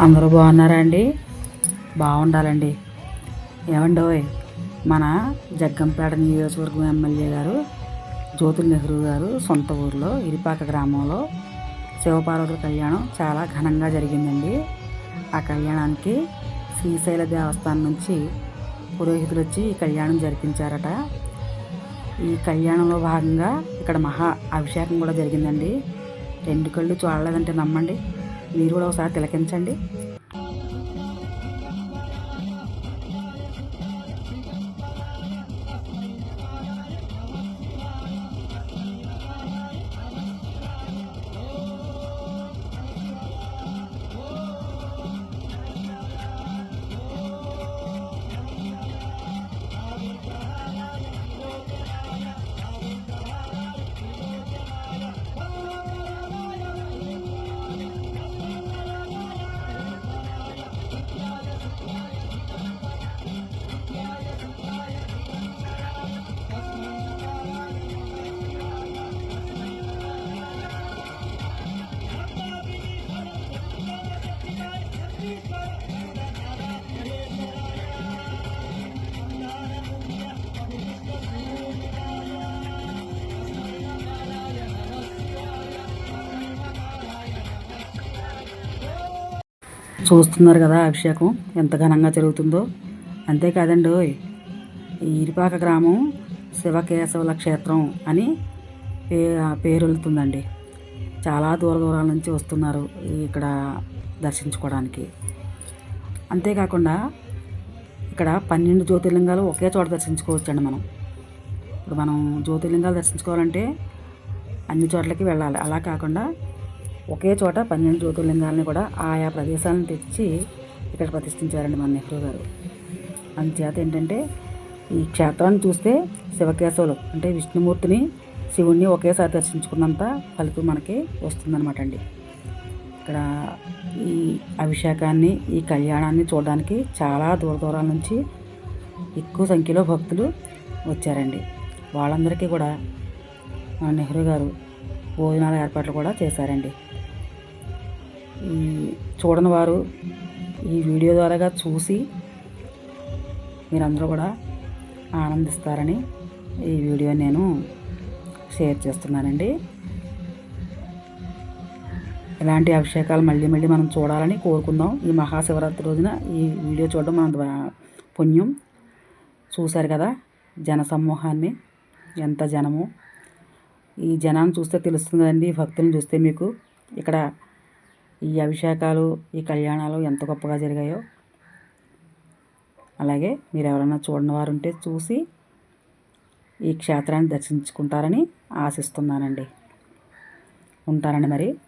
అందరూ బాగున్నారా అండి బాగుండాలండి ఏమండోయ్ మన జగ్గంపేట నియోజకవర్గం ఎమ్మెల్యే గారు జ్యోతుల్ నెహ్రూ గారు సొంత ఊరిలో ఇరిపాక గ్రామంలో శివపార్వతుల కళ్యాణం చాలా ఘనంగా జరిగిందండి. ఆ కళ్యాణానికి శ్రీశైల దేవస్థానం నుంచి పురోహితులు వచ్చి ఈ కళ్యాణం జరిపించారట. ఈ కళ్యాణంలో భాగంగా ఇక్కడ మహా అభిషేకం కూడా జరిగిందండి. రెండు కళ్ళు చూడలేదంటే నమ్మండి. మీరు కూడా ఒకసారి తిలకించండి. చూస్తున్నారు కదా అభిషేకం ఎంత ఘనంగా జరుగుతుందో. అంతేకాదండి ఇరిపాక గ్రామం శివకేశవుల క్షేత్రం అని పే పేరు వెళ్తుందండి చాలా దూర దూరాల నుంచి వస్తున్నారు. ఇక్కడ దర్శించుకోవడానికి. అంతేకాకుండా ఇక్కడ పన్నెండు జ్యోతిర్లింగాలు ఒకే చోట దర్శించుకోవచ్చండి మనం. ఇప్పుడు మనం జ్యోతిర్లింగాలు దర్శించుకోవాలంటే అన్ని చోట్లకి వెళ్ళాలి. అలా కాకుండా ఒకే చోట పన్నెండు జ్యోతిర్లింగాలని కూడా ఆయా ప్రదేశాలను తెచ్చి ఇక్కడ ప్రతిష్ఠించారండి మన నెహ్రూ గారు. అందుచేత ఏంటంటే ఈ క్షేత్రాన్ని చూస్తే శివకేశవులు అంటే విష్ణుమూర్తిని శివుణ్ణి ఒకేసారి దర్శించుకున్నంత ఫలితం మనకి వస్తుందన్నమాట అండి. ఇక్కడ ఈ అభిషేకాన్ని ఈ కళ్యాణాన్ని చూడడానికి చాలా దూర దూరాల నుంచి ఎక్కువ సంఖ్యలో భక్తులు వచ్చారండి. వాళ్ళందరికీ కూడా మన నెహ్రూ గారు భోజనాల ఏర్పాట్లు కూడా చేశారండి. ఈ చూడని వారు ఈ వీడియో ద్వారాగా చూసి మీరందరూ కూడా ఆనందిస్తారని ఈ వీడియో నేను షేర్ చేస్తున్నానండి. ఇలాంటి అభిషేకాలు మళ్ళీ మళ్ళీ మనం చూడాలని కోరుకుందాం. ఈ మహాశివరాత్రి రోజున ఈ వీడియో చూడడం మన పుణ్యం. చూశారు కదా? జన సమూహాన్ని ఎంత జనము. ఈ జనాన్ని చూస్తే తెలుస్తుంది కదండి ఈ భక్తులను చూస్తే మీకు. ఇక్కడ ఈ అభిషేకాలు ఈ కళ్యాణాలు ఎంత గొప్పగా జరిగాయో. అలాగే మీరు ఎవరైనా చూడని వారు ఉంటే చూసి ఈ క్షేత్రాన్ని దర్శించుకుంటారని ఆశిస్తున్నానండి. ఉంటానండి మరి.